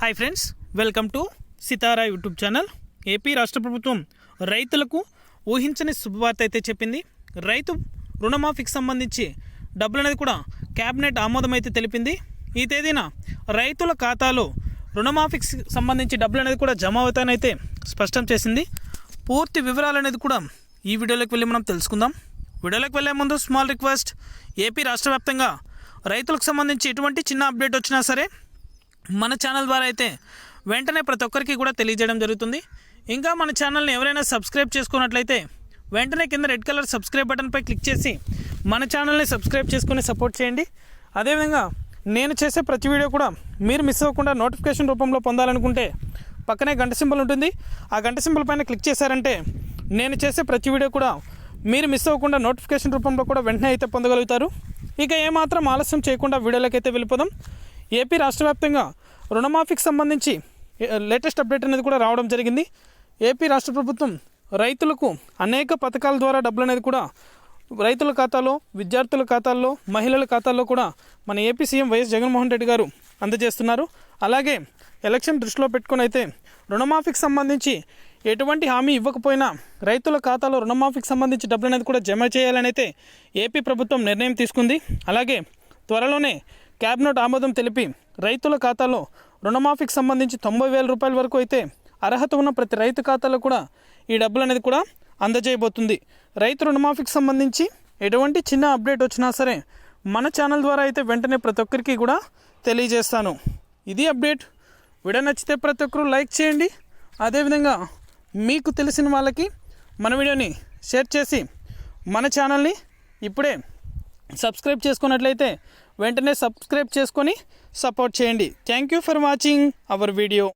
Hi friends welcome to Sitara YouTube channel AP రాష్ట్ర ప్రభుత్వం రైతులకు ఊహించని శుభవార్త అయితే చెప్పింది. రైతు రుణమాఫీకి సంబంధించి డబ్బులు అనేది కూడా క్యాబినెట్ ఆమోదం అయితే తెలిపింది. ఈ తేదీన రైతుల ఖాతాలో రుణమాఫీకి సంబంధించి డబ్బులు అనేది కూడా జమ అవుతానైతే స్పష్టం చేసింది. పూర్తి వివరాలు అనేది కూడా ఈ వీడియోలోకి వెళ్ళి మనం తెలుసుకుందాం. వీడియోలోకి వెళ్ళే ముందు స్మాల్ రిక్వెస్ట్ ఏపీ రాష్ట్ర వ్యాప్తంగా రైతులకు సంబంధించి ఎటువంటి చిన్న అప్డేట్ వచ్చినా సరే మన ఛానల్ ద్వారా అయితే వెంటనే ప్రతి ఒక్కరికి కూడా తెలియజేయడం జరుగుతుంది. ఇంకా మన ఛానల్ని ఎవరైనా సబ్స్క్రైబ్ చేసుకున్నట్లయితే వెంటనే కింద రెడ్ కలర్ సబ్స్క్రైబ్ బటన్పై క్లిక్ చేసి మన ఛానల్ని సబ్స్క్రైబ్ చేసుకుని సపోర్ట్ చేయండి. అదేవిధంగా నేను చేసే ప్రతి వీడియో కూడా మీరు మిస్ అవ్వకుండా నోటిఫికేషన్ రూపంలో పొందాలనుకుంటే పక్కనే గంట సింబల్ ఉంటుంది. ఆ గంట సింబల్ పైన క్లిక్ చేశారంటే నేను చేసే ప్రతి వీడియో కూడా మీరు మిస్ అవ్వకుండా నోటిఫికేషన్ రూపంలో కూడా వెంటనే అయితే పొందగలుగుతారు. ఇక ఏమాత్రం ఆలస్యం చేయకుండా వీడియోలోకి అయితే వెళ్ళిపోదాం. ఏపీ రాష్ట్ర వ్యాప్తంగా రుణమాఫీకి సంబంధించి లేటెస్ట్ అప్డేట్ అనేది కూడా రావడం జరిగింది. ఏపీ రాష్ట్ర ప్రభుత్వం రైతులకు అనేక పథకాల ద్వారా డబ్బులు అనేది కూడా రైతుల ఖాతాలో విద్యార్థుల ఖాతాల్లో మహిళల ఖాతాల్లో కూడా మన AP CM YS Jaganmohan Reddy గారు అందజేస్తున్నారు. అలాగే ఎలక్షన్ దృష్టిలో పెట్టుకుని అయితే రుణమాఫీకి సంబంధించి ఎటువంటి హామీ ఇవ్వకపోయినా రైతుల ఖాతాలో రుణమాఫీకి సంబంధించి డబ్బులు అనేది కూడా జమ చేయాలని అయితే ఏపీ ప్రభుత్వం నిర్ణయం తీసుకుంది. అలాగే త్వరలోనే క్యాబినెట్ ఆమోదం తెలిపి రైతుల ఖాతాలో రుణమాఫీకి సంబంధించి తొంభై వేల రూపాయల వరకు అయితే అర్హత ఉన్న ప్రతి రైతు ఖాతాలో కూడా ఈ డబ్బులు అనేది కూడా అందజేయబోతుంది. రైతు రుణమాఫీకి సంబంధించి ఎటువంటి చిన్న అప్డేట్ వచ్చినా సరే మన ఛానల్ ద్వారా అయితే వెంటనే ప్రతి ఒక్కరికి కూడా తెలియజేస్తాను. ఇది అప్డేట్. వీడియో నచ్చితే ప్రతి ఒక్కరూ లైక్ చేయండి. అదేవిధంగా మీకు తెలిసిన వాళ్ళకి మన వీడియోని షేర్ చేసి మన ఛానల్ని ఇప్పుడే సబ్స్క్రైబ్ చేసుకున్నట్లయితే వెంటనే సబ్స్క్రైబ్ చేసుకొని సపోర్ట్ చేయండి. Thank you for watching our video